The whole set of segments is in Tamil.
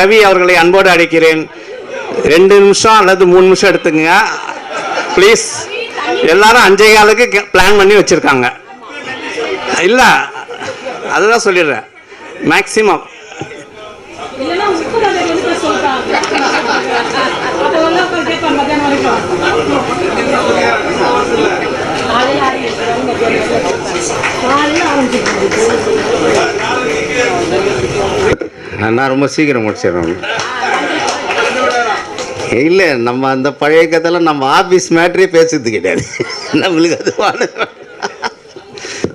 ரவி அவர்களை அன்போடு அழைக்கிறேன். ரெண்டு நிமிஷம் அல்லது மூணு நிமிஷம் எடுத்துங்க ப்ளீஸ் எல்லாரும் அஞ்சே காலுக்கு பிளான் பண்ணி வச்சிருக்காங்க. இல்ல அதுதான் சொல்லிடுறேன். மேக்சிமம் நான் ரொம்ப சீக்கிரம் முடிச்சிடுறேன். இல்லை நம்ம அந்த பழைய கதையில் நம்ம ஆஃபீஸ் மேட்ரே பேசுறது கிடையாது. நம்மளுக்கு அது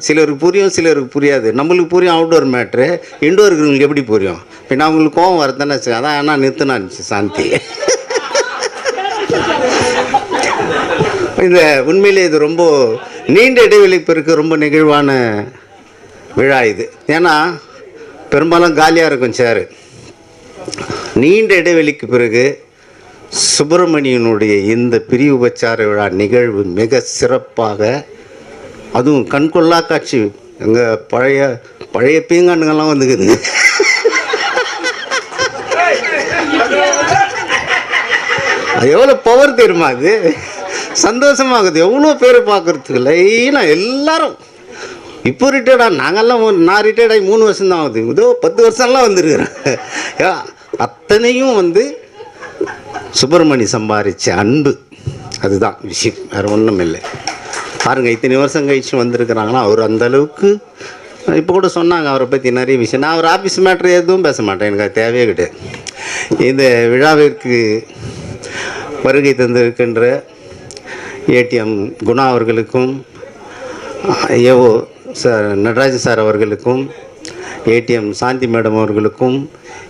சிலருக்கு புரியும் சிலருக்கு புரியாது. நம்மளுக்கு புரியும் அவுட்டோர் மேட்ரு இன்டோர் இருக்கிறவங்களுக்கு எப்படி புரியும்? பின்ன அவங்களுக்கு கோவம் வரதானே வச்சு அதான் ஆனால் நிறுத்தினாச்சு சாந்தி. இந்த உண்மையிலே இது ரொம்ப நீண்ட இடைவெளி பிறகு ரொம்ப நெகிழ்வான விழா இது. ஏன்னா பெரும்பாலும் காலியாக இருக்கும் சேரு நீண்ட இடைவெளிக்கு பிறகு சுப்பிரமணியனுடைய இந்த பிரி உபச்சார விழா நிகழ்வு மிக சிறப்பாக அதுவும் கண்கொள்ளா காட்சி. எங்கள் பழைய பழைய பீங்கானுங்கெல்லாம் வந்துக்குது. அது எவ்வளோ பவர் தெரியுமா அது? சந்தோஷமாகுது எவ்வளோ பேர் பார்க்குறதுக்கு? லைனாக எல்லாரும். இப்போ ரிட்டையர்டா நாங்கள்லாம் நான் ரிட்டையர்ட் ஆகி மூணு வருஷம் தான் ஆகுது. இதோ பத்து வருஷம்லாம் வந்துருக்குறேன். அத்தனையும் வந்து சுப்பிரமணி சம்பாதிச்ச அன்பு. அதுதான் விஷயம். வேறு ஒன்றும் இல்லை. பாருங்கள் இத்தனை வருஷம் கழிச்சு வந்திருக்கிறாங்கன்னா அவர் அந்தளவுக்கு இப்போ கூட சொன்னாங்க அவரை பற்றி நிறைய விஷயம். நான் அவர் ஆஃபீஸ் மேட்ரு எதுவும் பேச மாட்டேன். எனக்கு அது தேவையே கிடையாது. இந்த விழாவிற்கு வருகை தந்திருக்கின்ற ஏடிஎம் குணா அவர்களுக்கும் ஏவோ சார் நடராஜன் சார் அவர்களுக்கும் ஏடிஎம் சாந்தி மேடம் அவர்களுக்கும்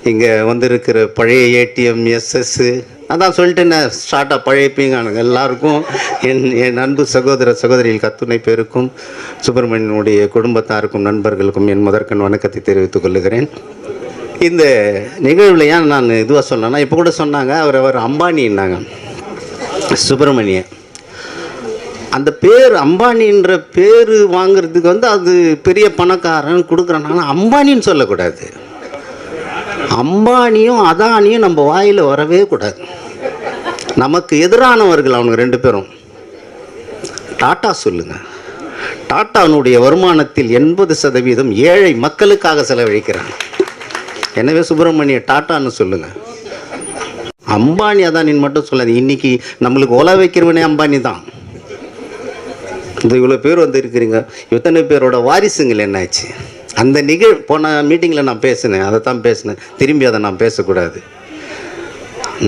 இங்கே வந்திருக்கிற பழைய ஏடிஎம் எஸ்எஸ்ஸு அதான் சொல்லிட்டேனே ஸ்டார்ட்டாக பழைய பீங்கானுங்க எல்லாருக்கும் என் என் அன்பு சகோதர சகோதரிகள் கத்துணை பேருக்கும் சுப்பிரமணியனுடைய குடும்பத்தாருக்கும் நண்பர்களுக்கும் என் முதற்கண் வணக்கத்தை தெரிவித்துக் கொள்ளுகிறேன். இந்த நிகழ்வில் ஏன் நான் இதுவாக சொன்னேன்னா இப்போ கூட சொன்னாங்க அவர் அவர் அம்பானின்னாங்க சுப்பிரமணியன். அந்த பேர் அம்பானின்ற பேர் வாங்குறதுக்கு வந்து அது பெரிய பணக்காரன் கொடுக்குறான் அம்பானின்னு சொல்லக்கூடாது. அம்பானியும் அதானியும் நம்ம வாயில் வரவே கூடாது. நமக்கு எதிரானவர்கள் அவனுங்க ரெண்டு பேரும். டாட்டா சொல்லுங்க. டாட்டானுடைய வருமானத்தில் எண்பது சதவீதம் ஏழை மக்களுக்காக செலவழிக்கிறான். எனவே சுப்பிரமணிய டாட்டான்னு சொல்லுங்க. அம்பானி அதானின்னு மட்டும் சொல்லாது இன்னைக்கு நம்மளுக்கு ஓலா வைக்கிறவனே அம்பானி தான். இந்த இவ்வளோ பேர் வந்து இருக்கிறீங்க இத்தனை பேரோட வாரிசுங்கள் என்னாச்சு? அந்த நிகழ் போன மீட்டிங்கில் நான் பேசினேன். அதை தான் பேசினேன். திரும்பி அதை நான் பேசக்கூடாது.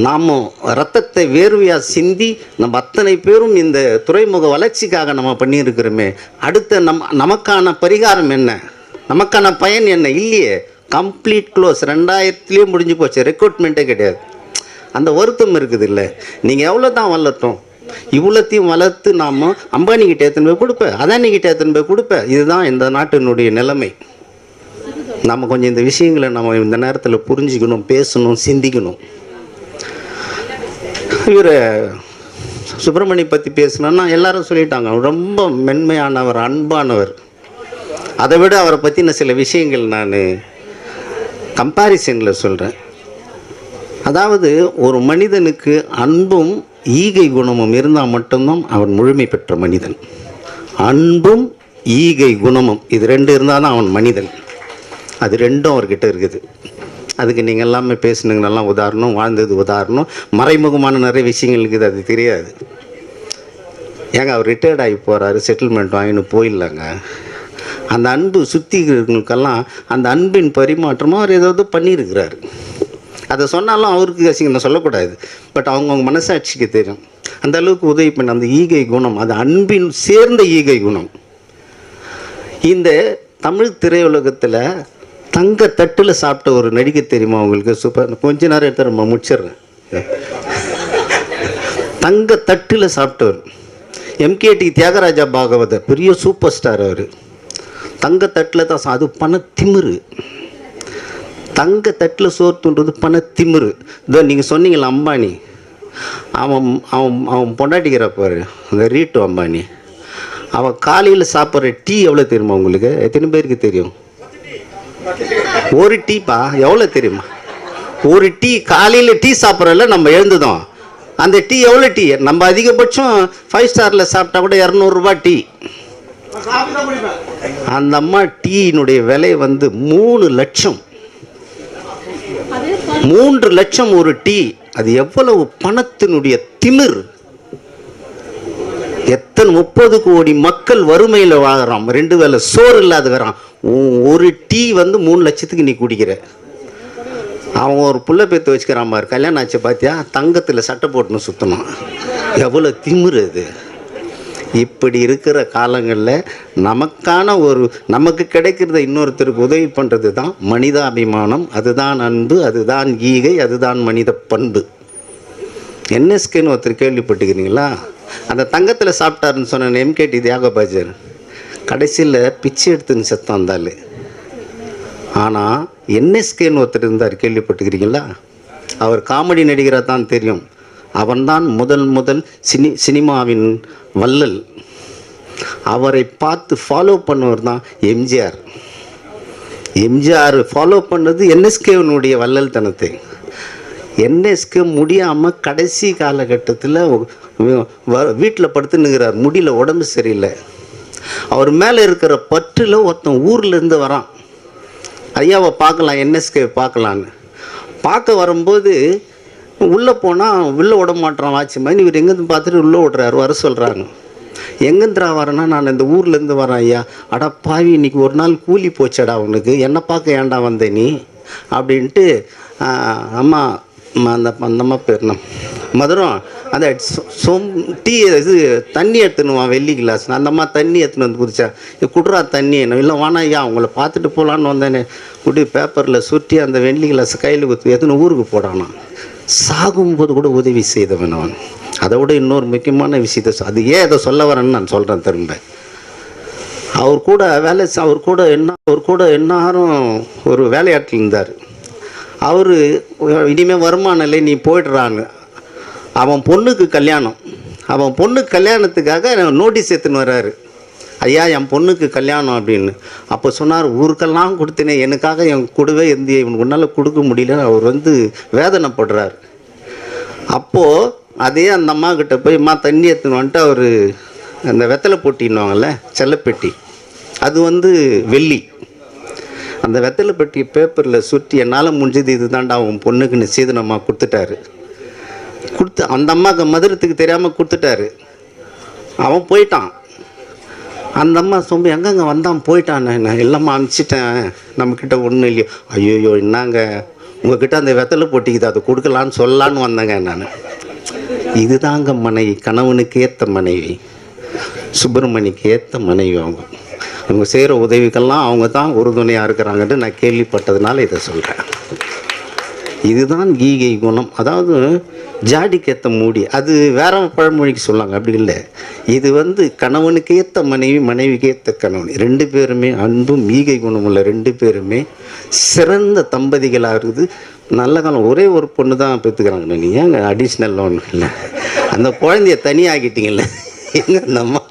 நாம் ரத்தத்தை வேர்வையாக சிந்தி நம்ம அத்தனை பேரும் இந்த துறைமுக வளர்ச்சிக்காக நம்ம பண்ணியிருக்கிறோமே. அடுத்த நம் நமக்கான பரிகாரம் என்ன? நமக்கான பயன் என்ன? இல்லையே. கம்ப்ளீட் க்ளோஸ் ரெண்டாயிரத்துலேயே முடிஞ்சு போச்சு. ரெக்ரூட்மெண்ட்டே கிடையாது. அந்த வருத்தம் இருக்குது இல்லை நீங்கள் எவ்வளோ தான் வளர்த்தோம்? இவ்வளோத்தையும் வளர்த்து நாம் அம்பானிக்கிட்ட எத்தனை போய் கொடுப்பேன் அதானிக்கிட்ட எத்தனை போய் கொடுப்பேன் இதுதான் இந்த நாட்டினுடைய நிலைமை. நம்ம கொஞ்சம் இந்த விஷயங்களை நம்ம இந்த நேரத்தில் புரிஞ்சுக்கணும் பேசணும் சிந்திக்கணும். இவர் சுப்பிரமணி பற்றி பேசணுன்னா எல்லாரும் சொல்லிட்டாங்க. ரொம்ப மென்மையானவர் அன்பானவர். அதை விட அவரை பற்றின சில விஷயங்கள் நான் கம்பாரிசனில் சொல்கிறேன் அதாவது ஒரு மனிதனுக்கு அன்பும் ஈகை குணமும் இருந்தால் மட்டும்தான் அவன் முழுமை பெற்ற மனிதன். அன்பும் ஈகை குணமும் இது ரெண்டு இருந்தால் தான் அவன் மனிதன். அது ரெண்டும் அவர்கிட்ட இருக்குது. அதுக்கு நீங்கள் எல்லாமே பேசுனீங்கன்னெல்லாம் உதாரணம் வாழ்ந்தது உதாரணம் மறைமுகமான நிறைய விஷயங்கள் இருக்குது அது தெரியாது. ஏங்க அவர் ரிட்டையர்ட் ஆகி போகிறாரு செட்டில்மெண்ட் வாங்கின்னு போயிடலாங்க. அந்த அன்பு சுற்றி இருக்கிறவங்களுக்கெல்லாம் அந்த அன்பின் பரிமாற்றமாக அவர் ஏதாவது பண்ணியிருக்கிறாரு. அதை சொன்னாலும் அவருக்கு அசிங்கம் சொல்லக்கூடாது. பட் அவங்கவுங்க மனசாட்சிக்கு தெரியும். அந்த அளவுக்கு உதவி பண்ண அந்த ஈகை குணம் அது அன்பின் சேர்ந்த ஈகை குணம். இந்த தமிழ் திரையுலகத்தில் தங்க தட்டில் சாப்பிட்ட ஒரு நடிகை தெரியுமா உங்களுக்கு? சூப்பர் கொஞ்ச நேரம் எடுத்து நம்ம முடிச்சிடுறேன். தங்க தட்டில் சாப்பிட்டவர். எம்கேடி தியாகராஜா பாகவதர் பெரிய சூப்பர் ஸ்டார் அவர். தங்க தட்டில் தான் அது பண திமிரு தங்க தட்டில் சோர்த்துன்றது பண திமிரு. இதோ நீங்கள் சொன்னீங்களா அம்பானி. அவன் அவன் அவன் பொண்டாட்டிக்கிற பாரு. அந்த ரீட்டு அம்பானி. அவன் காலையில் சாப்பிட்ற டீ எவ்வளோ தெரியுமா உங்களுக்கு? எத்தனை பேருக்கு தெரியும்? ஒரு டீப்பா? எவ்வளோ தெரியுமா? ஒரு டீ காலையில் டீ சாப்பிட்றல நம்ம எழுந்துதோம். அந்த டீ எவ்வளோ டீ? நம்ம அதிகபட்சம் ஃபைவ் ஸ்டாரில் சாப்பிட்டா கூட இரநூறுபா டீ. அந்த அம்மா டீயினுடைய விலை வந்து மூணு லட்சம். மூன்று லட்சம் ஒரு டீ. அது எவ்வளவு பணத்தினுடைய திமிர்? எத்தனை முப்பது கோடி மக்கள் வறுமையில் வாழறான் ரெண்டு வேளை சோறு இல்லாத வரான் ஒரு டீ வந்து மூணு லட்சத்துக்கு நீ குடிக்கிற. அவன் ஒரு புள்ள பேத்து வச்சுக்கிறான் பாரு. கல்யாணம் ஆச்சு பார்த்தியா தங்கத்தில் சட்டை போட்டுன்னு சுற்றணும் எவ்வளோ திமிரு இது இப்படி இருக்கிற காலங்களில் நமக்கான ஒரு நமக்கு கிடைக்கிறத இன்னொருத்தருக்கு உதவி பண்ணுறது தான் மனிதாபிமானம். அதுதான் அன்பு அதுதான் ஈகை அதுதான் மனித பண்பு. என்எஸ்கேன்னு ஒருத்தர் கேள்விப்பட்டுக்கிறீங்களா அந்த தங்கத்தில் சாப்பிட்டாருன்னு சொன்ன எம்கேடி தியாகபாஜர் கடைசியில் பிச்சை எடுத்துன்னு செத்தான் இருந்தாள் ஆனால் என்எஸ்கேன்னு ஒருத்தர் இருந்தார் கேள்விப்பட்டுக்கிறீங்களா அவர் காமெடி நடிகராக தான் தெரியும். அவன்தான் முதல் முதல் சினி சினிமாவின் வள்ளல். அவரை பார்த்து ஃபாலோ பண்ணவர் தான் எம்ஜிஆர். எம்ஜிஆர் ஃபாலோ பண்ணது என்எஸ்கேவனுடைய வள்ளல் தனத்தை என்எஸ்கே முடியாமல் கடைசி காலகட்டத்தில் வீட்டில் படுத்துன்னுக்கிறார் முடியல உடம்பு சரியில்லை. அவர் மேலே இருக்கிற பற்றில் ஒருத்தன் ஊர்லேருந்து வரான். ஐயாவை பார்க்கலாம் என்எஸ்கே பார்க்கலான்னு. பார்க்க வரும்போது உள்ளே போனால் உள்ளே விட மாட்டேறான் வாட்ச்மேன் இவர் எங்கேருந்து பார்த்துட்டு உள்ளே விட்றாரு வர சொல்கிறாங்க எங்கேருந்துடா வரேன்னா நான் இந்த ஊர்லேருந்து வரேன் ஐயா. அடா பாவி இன்னைக்கு ஒரு நாள் கூலி போச்சடா உனக்கு. என்ன பார்க்க ஏன்டா வந்த நீ? அப்படின்ட்டு அம்மா அந்த அந்தம்மா பேர் மதுரம் அந்த சொ- சொம் டீ இது தண்ணி எடுத்துனுவான் வெள்ளி கிளாஸ். அந்த அம்மா தண்ணி எடுத்துன்னு வந்து குடிச்சா குடுறா தண்ணி என்ன? இல்லை வானா ஐயா அவங்கள பார்த்துட்டு போகலான்னு வந்தேனே. குடி பேப்பரில் சுற்றி அந்த வெள்ளி கிளாஸ் கையில் குத்து எத்தனை ஊருக்கு போடானா சாகும்போது கூட உதவி செய்தவன் அவன். அதை விட இன்னொரு முக்கியமான விஷயத்தை அது ஏன் அதை சொல்ல வரேன்னு நான் சொல்கிறேன் திரும்ப. அவர் கூட வேலை அவர் கூட என்ன அவர் கூட என்னாரும் ஒரு வேலையாட்டில் இருந்தார். அவர் இனிமேல் வருமானம் இல்லை நீ போயிடுறான்னு. அவன் பொண்ணுக்கு கல்யாணம். அவன் பொண்ணு கல்யாணத்துக்காக நோட்டீஸ் எடுத்துன்னு வர்றாரு ஐயா என் பொண்ணுக்கு கல்யாணம் அப்படின்னு. அப்போ சொன்னார் ஊருக்கெல்லாம் கொடுத்தேனே எனக்காக என் கூடவே இருந்து இவனுக்கு உன்னால் கொடுக்க முடியல அவர் வந்து வேதனைப்படுறார். அப்போது அதே அந்த அம்மா கிட்ட போய் அம்மா தண்ணி எடுத்துன்னு வந்துட்டு அவர் அந்த வெத்தலை போட்டின்னுவாங்கல்ல செல்லப்பெட்டி. அது வந்து வெள்ளி. அந்த வெத்தலை பெட்டி பேப்பரில் சுற்றி என்னால் முடிஞ்சது இதுதான்டா அவன் பொண்ணுக்கு நிச்சயதனமாக கொடுத்துட்டாரு. கொடுத்து அந்த அம்மாவுக்கு மதுரத்துக்கு தெரியாமல் கொடுத்துட்டாரு. அவன் போயிட்டான். அந்த அம்மா சொம்பு எங்கெங்க வந்தான்? போயிட்டான். நான் எல்லாமே அனுப்பிச்சிட்டேன். நம்மக்கிட்ட ஒன்றும் இல்லையோ. ஐயோயோ என்னங்க? உங்ககிட்ட அந்த வெத்தலை போட்டிக்குது அதை கொடுக்கலான்னு சொல்லலான்னு வந்தேங்க நான். இதுதாங்க மனைவி கணவனுக்கு ஏற்ற மனைவி. சுப்பிரமணிக்கு ஏற்ற மனைவி அவங்க. அவங்க செய்கிற உதவிக்கெல்லாம் அவங்க தான் உறுதுணையாக இருக்கிறாங்கன்ட்டு நான் கேள்விப்பட்டதுனால இதை சொல்கிறேன் இதுதான் ஈகை குணம். அதாவது ஜாடிக்கேற்ற மூடி. அது வேற பழமொழிக்கு சொல்லாங்க. அப்படி இல்லை. இது வந்து கணவனுக்கு ஏற்ற மனைவி மனைவிக்கு ஏற்ற கணவன். ரெண்டு பேருமே அன்பும் ஈகை குணம் உள்ள ரெண்டு பேருமே சிறந்த தம்பதிகளாக இருக்குது நல்ல காலம். ஒரே ஒரு பொண்ணு தான் பெற்றுக்கிறாங்க நீங்கள் ஏங்க அடிஷ்னல் ஒன்றும் இல்லை? அந்த குழந்தைய தனியாகிட்டீங்கல்ல எங்க அந்த அம்மா?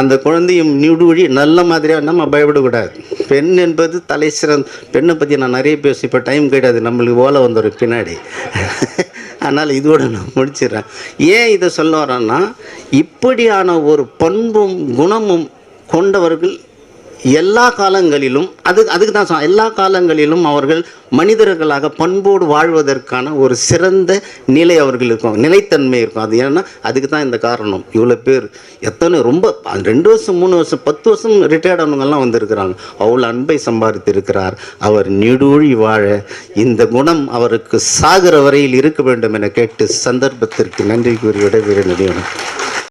அந்த குழந்தையும் நிடுவழி நல்ல மாதிரியாக நம்ம பயப்படக்கூடாது. பெண் என்பது தலை சிறந்த பெண்ணை பற்றி நான் நிறைய பேசி இப்போ டைம் கிடையாது நம்மளுக்கு ஓலை வந்துடும் பின்னாடி. அதனால் இதோட நான் முடிச்சிடுறேன். ஏன் இதை சொல்ல வரேன்னா இப்படியான ஒரு பண்பும் குணமும் கொண்டவர்கள் எல்லா காலங்களிலும் அது அதுக்கு தான் எல்லா காலங்களிலும் அவர்கள் மனிதர்களாக பண்போடு வாழ்வதற்கான ஒரு சிறந்த நிலை அவர்கள் இருக்கும் நிலைத்தன்மை இருக்கும். அது ஏன்னா அதுக்கு தான் இந்த காரணம். இவ்வளோ பேர் எத்தனை ரொம்ப ரெண்டு வருஷம் மூணு வருஷம் பத்து வருஷம் ரிட்டையர்ட் ஆனவங்கெல்லாம் வந்திருக்கிறாங்க. அவ்வளோ அன்பை சம்பாதித்து இருக்கிறார் அவர் நீடூழி வாழ இந்த குணம் அவருக்கு சாகிற வரையில் இருக்க வேண்டும் என கேட்டு சந்தர்ப்பத்திற்கு நன்றி கூறி விடைபெற நடிகணும்